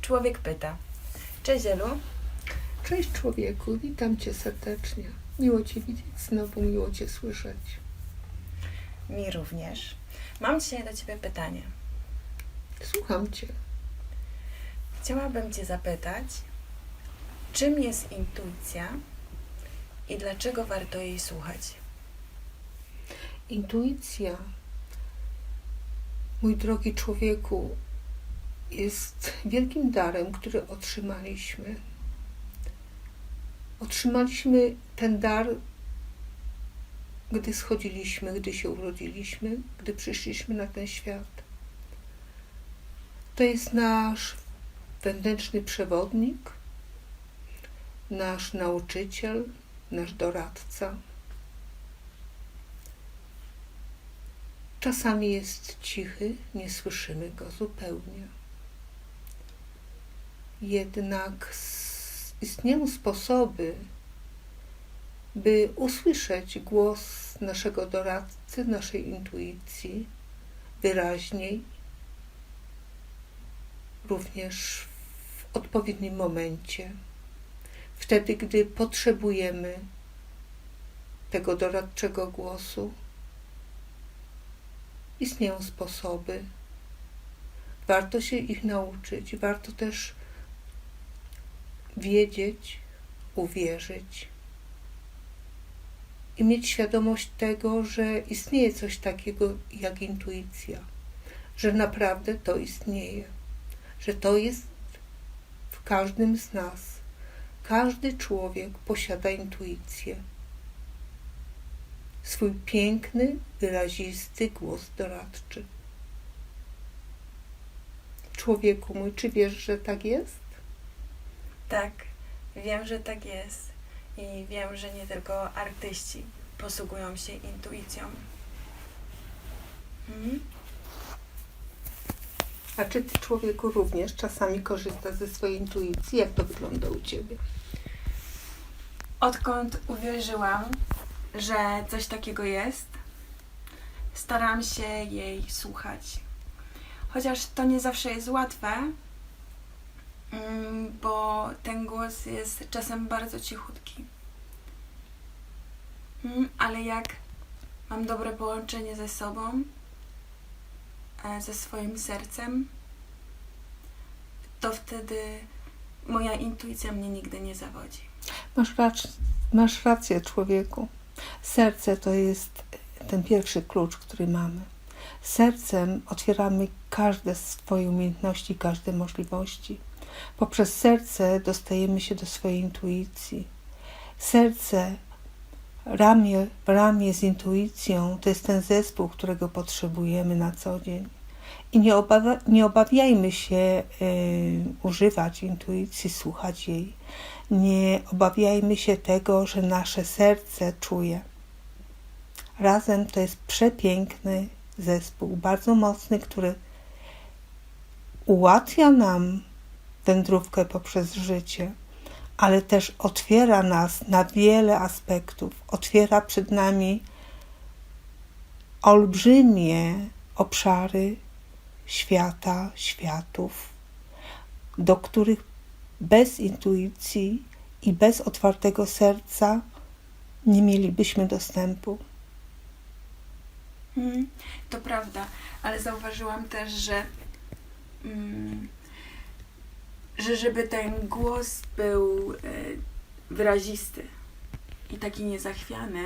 Człowiek pyta. Cześć Elu. Cześć człowieku, witam cię serdecznie. Miło cię widzieć, znowu miło cię słyszeć. Mi również. Mam dzisiaj do Ciebie pytanie. Słucham cię. Chciałabym Cię zapytać, czym jest intuicja i dlaczego warto jej słuchać? Intuicja, mój drogi człowieku, jest wielkim darem, który otrzymaliśmy. Otrzymaliśmy ten dar, gdy schodziliśmy, gdy się urodziliśmy, gdy przyszliśmy na ten świat. To jest nasz wewnętrzny przewodnik, nasz nauczyciel, nasz doradca. Czasami jest cichy, nie słyszymy go zupełnie. Jednak istnieją sposoby, by usłyszeć głos naszego doradcy, naszej intuicji wyraźniej, również w odpowiednim momencie, wtedy, gdy potrzebujemy tego doradczego głosu. Istnieją sposoby. Warto się ich nauczyć, warto też wiedzieć, uwierzyć i mieć świadomość tego, że istnieje coś takiego jak intuicja, że naprawdę to istnieje, że to jest w każdym z nas. Każdy człowiek posiada intuicję. Swój piękny, wyrazisty głos doradczy. Człowieku mój, czy wiesz, że tak jest? Tak, wiem, że tak jest i wiem, że nie tylko artyści posługują się intuicją. Mhm. A czy ty, człowieku, również czasami korzystasz ze swojej intuicji? Jak to wygląda u ciebie? Odkąd uwierzyłam, że coś takiego jest, staram się jej słuchać. Chociaż to nie zawsze jest łatwe, bo ten głos jest czasem bardzo cichutki. Mm, Ale jak mam dobre połączenie ze sobą, e, ze swoim sercem, to wtedy moja intuicja mnie nigdy nie zawodzi. Masz, rac- masz rację, człowieku. Serce to jest ten pierwszy klucz, który mamy. Sercem otwieramy każde swoje umiejętności, każde możliwości. Poprzez serce dostajemy się do swojej intuicji. Serce ramię w ramię z intuicją to jest ten zespół, którego potrzebujemy na co dzień. I nie, nie obawiajmy się y, używać intuicji, słuchać jej. Nie obawiajmy się tego, że nasze serce czuje. Razem to jest przepiękny zespół, bardzo mocny, który ułatwia nam wędrówkę poprzez życie, ale też otwiera nas na wiele aspektów. Otwiera przed nami olbrzymie obszary świata, światów, do których bez intuicji i bez otwartego serca nie mielibyśmy dostępu. Mm, To prawda, ale zauważyłam też, że, mm, że żeby ten głos był e, wyrazisty i taki niezachwiany,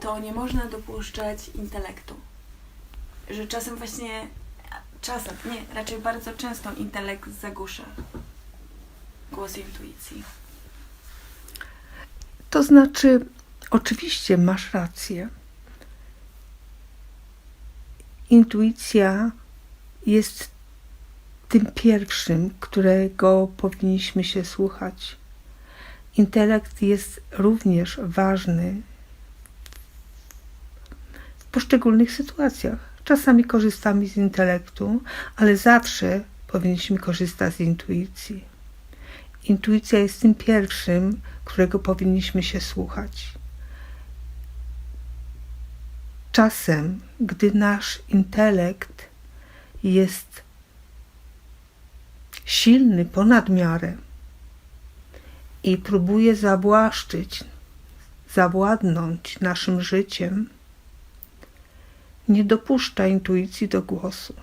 to nie można dopuszczać intelektu. Że czasem właśnie, czasem, nie, raczej bardzo często intelekt zagłusza głos intuicji. To znaczy, oczywiście masz rację. Intuicja jest tym pierwszym, którego powinniśmy się słuchać. Intelekt jest również ważny w poszczególnych sytuacjach. Czasami korzystamy z intelektu, ale zawsze powinniśmy korzystać z intuicji. Intuicja jest tym pierwszym, którego powinniśmy się słuchać. Czasem, gdy nasz intelekt jest silny ponad miarę i próbuje zawłaszczyć, zawładnąć naszym życiem, nie dopuszcza intuicji do głosu.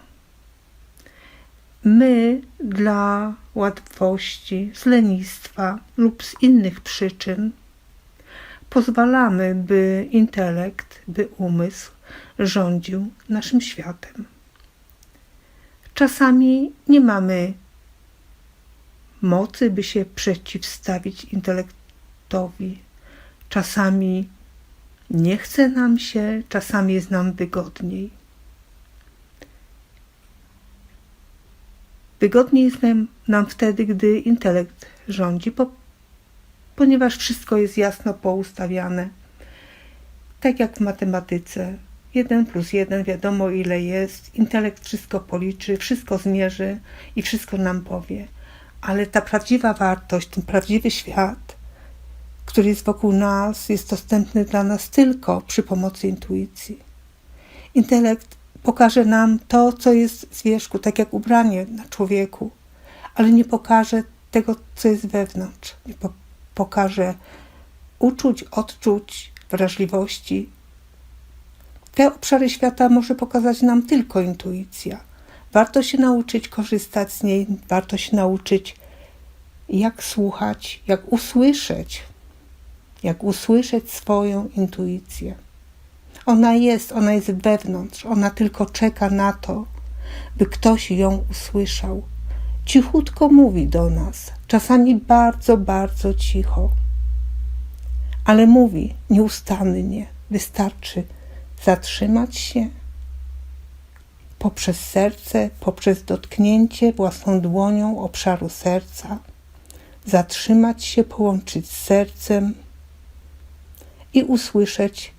My dla łatwości, z lenistwa lub z innych przyczyn pozwalamy, by intelekt, by umysł rządził naszym światem. Czasami nie mamy mocy, by się przeciwstawić intelektowi. Czasami nie chce nam się, czasami jest nam wygodniej. Wygodniej jest nam, wtedy, gdy intelekt rządzi, po, ponieważ wszystko jest jasno poustawiane. Tak jak w matematyce. 1 plus 1 wiadomo ile jest, intelekt wszystko policzy, wszystko zmierzy i wszystko nam powie. Ale ta prawdziwa wartość, ten prawdziwy świat, który jest wokół nas, jest dostępny dla nas tylko przy pomocy intuicji. Intelekt pokaże nam to, co jest z wierzchu, tak jak ubranie na człowieku, ale nie pokaże tego, co jest wewnątrz. Nie po pokaże uczuć, odczuć, wrażliwości. Te obszary świata może pokazać nam tylko intuicja. Warto się nauczyć korzystać z niej, warto się nauczyć, jak słuchać, jak usłyszeć, jak usłyszeć swoją intuicję. Ona jest, ona jest wewnątrz, ona tylko czeka na to, by ktoś ją usłyszał. Cichutko mówi do nas, czasami bardzo, bardzo cicho, ale mówi nieustannie. Wystarczy zatrzymać się poprzez serce, poprzez dotknięcie własną dłonią obszaru serca, zatrzymać się, połączyć z sercem i usłyszeć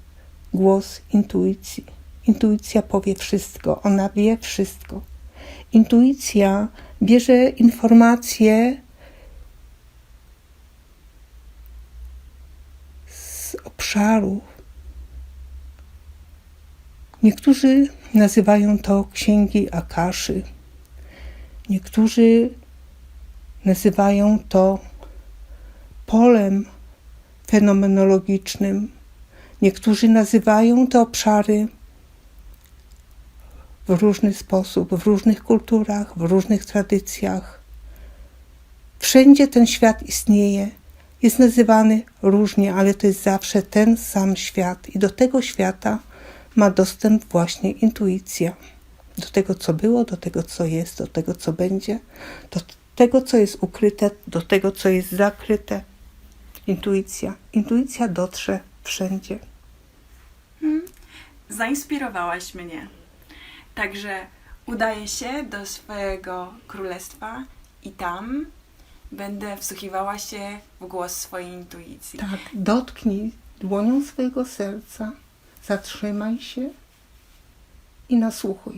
głos intuicji. Intuicja powie wszystko, ona wie wszystko. Intuicja bierze informacje z obszarów. Niektórzy nazywają to księgi Akaszy. Niektórzy nazywają to polem fenomenologicznym. Niektórzy nazywają te obszary w różny sposób, w różnych kulturach, w różnych tradycjach. Wszędzie ten świat istnieje. Jest nazywany różnie, ale to jest zawsze ten sam świat, i do tego świata ma dostęp właśnie intuicja. Do tego, co było, do tego, co jest, do tego, co będzie, do tego, co jest ukryte, do tego, co jest zakryte. Intuicja. Intuicja dotrze wszędzie. Zainspirowałaś mnie. Także udaję się do swojego królestwa i tam będę wsłuchiwała się w głos swojej intuicji. Tak, dotknij dłonią swojego serca, zatrzymaj się i nasłuchuj.